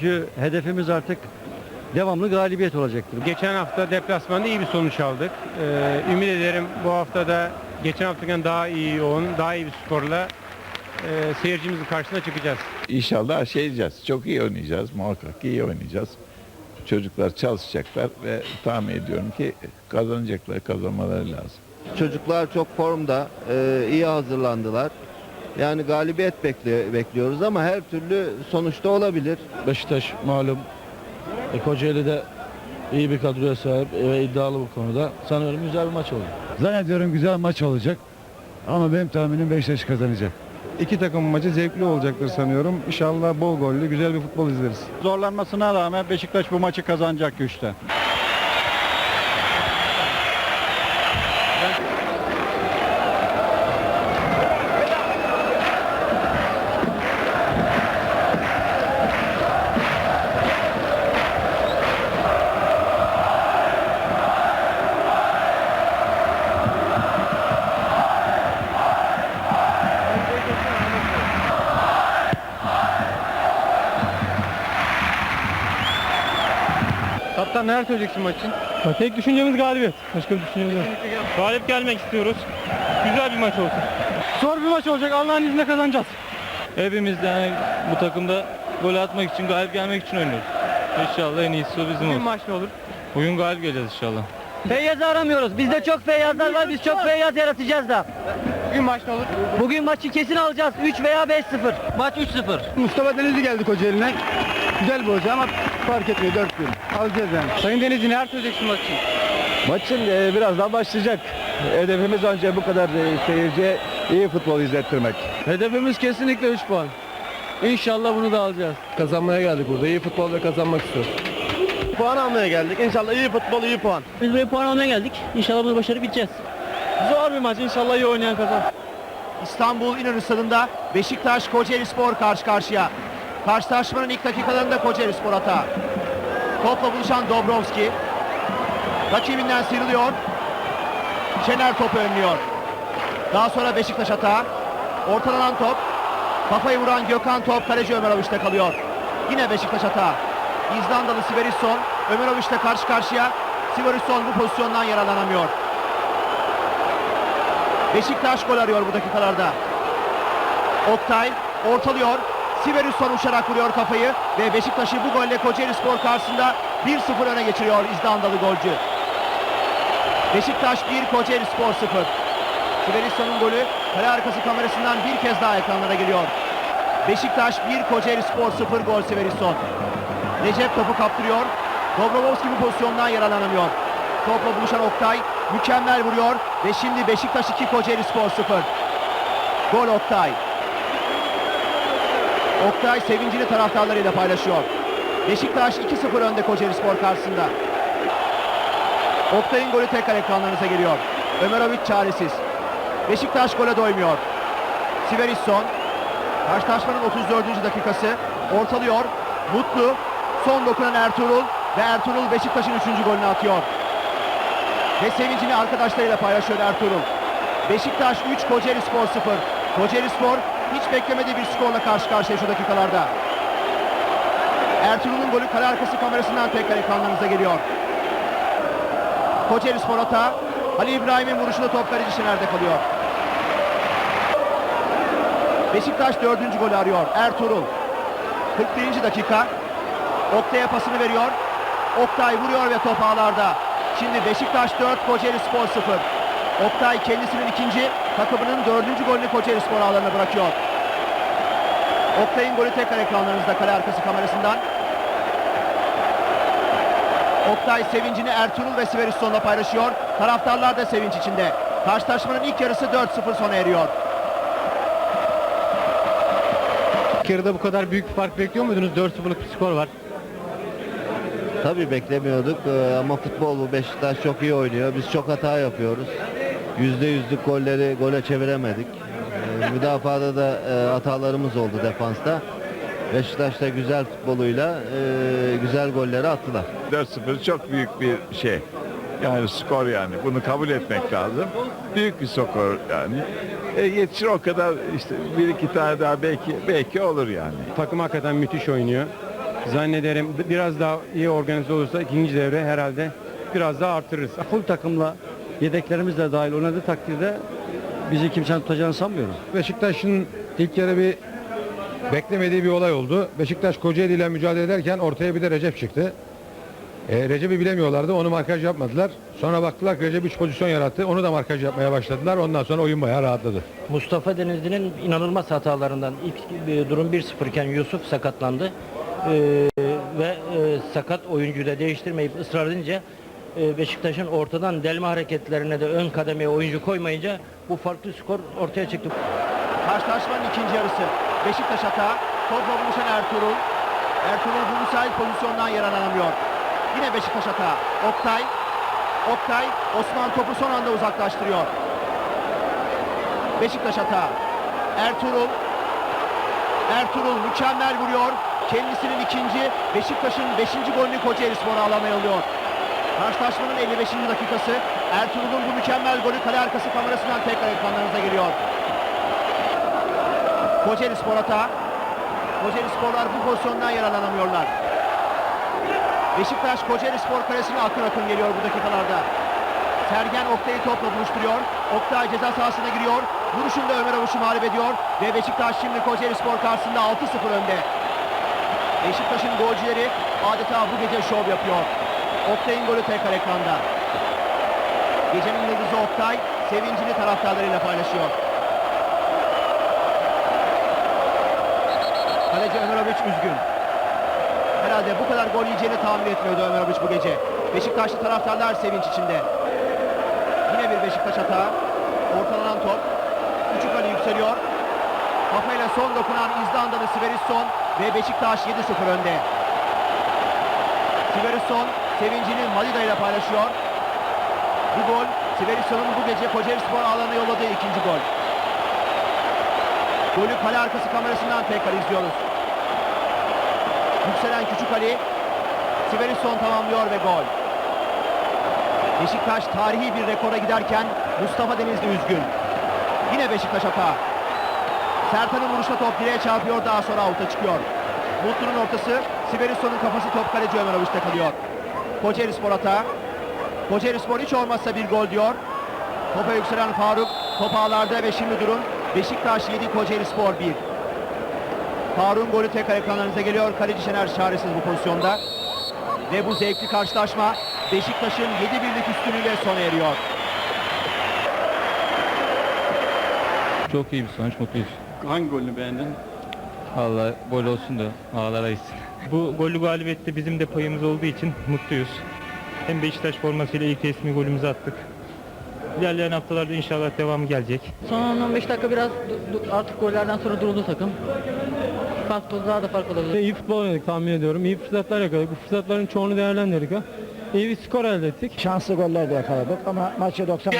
Çünkü hedefimiz artık devamlı galibiyet olacaktır. Geçen hafta deplasmanda iyi bir sonuç aldık. Ee, ümit ederim bu hafta da geçen haftadan daha iyi yoğun, daha iyi bir skorla e, seyircimizin karşısına çıkacağız. İnşallah şey diyeceğiz. Çok iyi oynayacağız. Muhakkak iyi oynayacağız. Çocuklar çalışacaklar ve tahmin ediyorum ki kazanacaklar, kazanmaları lazım. Çocuklar çok formda, e, iyi hazırlandılar. Yani galibiyet bekli- bekliyoruz ama her türlü sonuçta olabilir. Beşiktaş malum e, Kocaeli'de iyi bir kadroya sahip ve iddialı bu konuda. Sanıyorum güzel bir maç oldu. Zannediyorum güzel maç olacak. Ama benim tahminim Beşiktaş kazanacak. İki takım maçı zevkli olacaktır sanıyorum. İnşallah bol gollü güzel bir futbol izleriz. Zorlanmasına rağmen Beşiktaş bu maçı kazanacak güçte. Neler söyleyeceksin maç için? Tek düşüncemiz galibiyet. Başka bir düşüncemiz yok. Galip gelmek istiyoruz. Güzel bir maç olsun. Zor bir maç olacak. Allah'ın izniyle kazanacağız. Hepimiz yani bu takımda gol atmak için, galip gelmek için oynuyoruz. İnşallah en iyisi o bizim Bugün olsun. maç ne olur? Bugün galip geleceğiz inşallah. Feyyaz aramıyoruz. Bizde çok feyyazlar var. Biz çok feyyaz yaratacağız da. Bugün maç ne olur? Bugün maçı kesin alacağız. 3 veya 5-0. Maç 3-0. Mustafa Denizli geldi Kocaeli'ne. Güzel bir hoca ama fark etmiyor 4 gün. Alacağız yani. Sayın Denizli neler söyleyeceksin maç için? Maçın e, birazdan başlayacak. Hedefimiz önce bu kadar e, seyirciye iyi futbol izlettirmek. Hedefimiz kesinlikle 3 puan. İnşallah bunu da alacağız. Kazanmaya geldik burada. İyi futbol ve kazanmak istiyoruz. Puan almaya geldik. İnşallah iyi futbol, iyi puan. Biz buraya puan almaya geldik. İnşallah bunu başarıp biteceğiz. Zor bir maç. İnşallah iyi oynayan kazan. İstanbul İnönü Stadı'nda Beşiktaş Kocaeli Spor karşı karşıya. Karşılaşmanın ilk dakikalarında Kocaeli Spor hata. Topla buluşan Dobrovski. Rakibinden sıyrılıyor. Şener topu önlüyor. Daha sonra Beşiktaş hata. Ortalanan top. Kafayı vuran Gökhan top kaleci Ömerovic'te kalıyor. Yine Beşiktaş hata. İzlandalı Siverisson Ömerovic'te karşı karşıya. Siverisson bu pozisyondan yararlanamıyor. Beşiktaş gol arıyor bu dakikalarda. Oktay ortalıyor. Siverisson uçarak vuruyor kafayı ve Beşiktaş'ı bu golle Kocaeli Spor karşısında 1-0 öne geçiriyor İzlandalı golcü. Beşiktaş 1, Kocaeli Spor 0. Siverisson'un golü kale arkası kamerasından bir kez daha ekranlara geliyor. Beşiktaş 1, Kocaeli Spor 0 gol Siverisson. Recep topu kaptırıyor. Dobrovolski bu pozisyondan yararlanamıyor. Topla buluşan Oktay mükemmel vuruyor ve şimdi Beşiktaş 2 Kocaeli Spor 0. Gol Oktay. Oktay sevincini taraftarlarıyla paylaşıyor. Beşiktaş 2-0 önde Kocaeli Spor karşısında. Oktay'ın golü tekrar ekranlarınıza geliyor. Ömerovic çaresiz. Beşiktaş gole doymuyor. Siverisson karşılaşmanın 34. dakikası ortalıyor. Mutlu son dokunan Ertuğrul ve Ertuğrul Beşiktaş'ın 3. golünü atıyor. Ve sevincini arkadaşlarıyla paylaşıyor Ertuğrul. Beşiktaş 3, Kocaeli Spor 0. Kocaeli Spor hiç beklemediği bir skorla karşı karşıya şu dakikalarda. Ertuğrul'un golü kale arkası kamerasından tekrar ekranlarınıza geliyor. Kocaeli Spor hata. Ali İbrahim'in vuruşunda top kaleci Şener'de kalıyor. Beşiktaş dördüncü golü arıyor. Ertuğrul. 41. dakika. Oktay'a pasını veriyor. Oktay vuruyor ve top ağlarda. Şimdi Beşiktaş 4, Kocaeli Spor 0. Oktay kendisinin ikinci, takımının dördüncü golünü Kocaeli Spor ağlarına bırakıyor. Oktay'ın golü tekrar ekranlarınızda kale arkası kamerasından. Oktay sevincini Ertuğrul ve Siverisson'la paylaşıyor. Taraftarlar da sevinç içinde. Karşılaşmanın ilk yarısı 4-0 sona eriyor. İlk yarıda bu kadar büyük bir fark bekliyor muydunuz? 4-0'lık bir skor var. Tabii beklemiyorduk ama futbol bu Beşiktaş çok iyi oynuyor. Biz çok hata yapıyoruz. Yüzde yüzlük golleri gole çeviremedik. E, müdafada da e, hatalarımız oldu defansta. Beşiktaş da güzel futboluyla e, güzel golleri attılar. 4-0 çok büyük bir şey. Yani skor yani. Bunu kabul etmek lazım. Büyük bir skor yani. E, yetişir o kadar işte bir iki tane daha belki belki olur yani. Takım hakikaten müthiş oynuyor. Zannederim biraz daha iyi organize olursa ikinci devre herhalde biraz daha artırırız. Full takımla yedeklerimiz de dahil oynadığı takdirde bizi kimsenin tutacağını sanmıyorum. Beşiktaş'ın ilk yarı bir beklemediği bir olay oldu. Beşiktaş Kocaeli ile mücadele ederken ortaya bir de Recep çıktı. E, Recep'i bilemiyorlardı. Onu markaj yapmadılar. Sonra baktılar ki Recep 3 pozisyon yarattı. Onu da markaj yapmaya başladılar. Ondan sonra oyun bayağı rahatladı. Mustafa Denizli'nin inanılmaz hatalarından ilk e, durum 1-0 iken Yusuf sakatlandı. Ee, ve e, sakat oyuncuyu da değiştirmeyip ısrar edince e, Beşiktaş'ın ortadan delme hareketlerine de ön kademeye oyuncu koymayınca bu farklı skor ortaya çıktı. Karşılaşmanın ikinci yarısı. Beşiktaş hata. Topla buluşan Ertuğrul. Ertuğrul bu müsait pozisyondan yararlanamıyor. Yine Beşiktaş hata. Oktay. Oktay. Osman topu son anda uzaklaştırıyor. Beşiktaş hata. Ertuğrul. Ertuğrul mükemmel vuruyor. Kendisinin ikinci, Beşiktaş'ın beşinci golünü Kocaeli Spor'a alana yolluyor. Karşılaşmanın 55. dakikası. Ertuğrul'un bu mükemmel golü kale arkası kamerasından tekrar ekranlarınıza geliyor. Kocaeli Spor hata. Kocaeli Sporlar bu pozisyondan yararlanamıyorlar. Beşiktaş Kocaeli Spor kalesine akın akın geliyor bu dakikalarda. Sergen Oktay'ı topla buluşturuyor. Oktay ceza sahasına giriyor. Vuruşunda Ömer Avuş'u mağlup ediyor. Ve Beşiktaş şimdi Kocaeli Spor karşısında 6-0 önde. Beşiktaş'ın golcüleri adeta bu gece şov yapıyor. Oktay'ın golü tekrar ekranda. Gecenin yıldızı Oktay sevincini taraftarlarıyla paylaşıyor. Kaleci Ömer Abiç üzgün. Herhalde bu kadar gol yiyeceğini tahmin etmiyordu Ömer Abiç bu gece. Beşiktaşlı taraftarlar sevinç içinde. Yine bir Beşiktaş hata. Ortalanan top. Küçük Ali yükseliyor. Kafayla son dokunan İzlandalı Siverisson ve Beşiktaş 7-0 önde. Siverisson sevincini Malida ile paylaşıyor. Bu gol Siverisson'un bu gece Kocaeli Spor ağlarına yolladığı ikinci gol. Golü kale arkası kamerasından tekrar izliyoruz. Yükselen Küçük Ali Siverisson tamamlıyor ve gol. Beşiktaş tarihi bir rekora giderken Mustafa Denizli üzgün. Yine Beşiktaş hata. Sertan'ın vuruşla top direğe çarpıyor daha sonra avuta çıkıyor. Mutlu'nun ortası Siverisson'un kafası top kaleci Ömer Avuç'ta kalıyor. Kocaeli Spor hata. Kocaeli Spor hiç olmazsa bir gol diyor. Topa yükselen Faruk top ağlarda ve şimdi durum Beşiktaş 7 Kocaeli Spor 1. Faruk'un golü tekrar ekranlarınıza geliyor. Kaleci Şener çaresiz bu pozisyonda. Ve bu zevkli karşılaşma Beşiktaş'ın 7 birlik üstünlüğüyle sona eriyor. Çok iyi bir sonuç, mutluyuz. Hangi golünü beğendin? Vallahi gol olsun da ağlarayız. Bu gollü galibiyette bizim de payımız olduğu için mutluyuz. Hem Beşiktaş formasıyla ilk resmi golümüzü attık. İlerleyen haftalarda inşallah devamı gelecek. Son 15 dakika biraz artık gollerden sonra duruldu takım. Farklı daha da farklı olabilir. İyi futbol oynadık tahmin ediyorum. İyi fırsatlar yakaladık. Bu fırsatların çoğunu değerlendirdik. İyi bir skor elde ettik. Şanslı goller de yakaladık ama maçı 90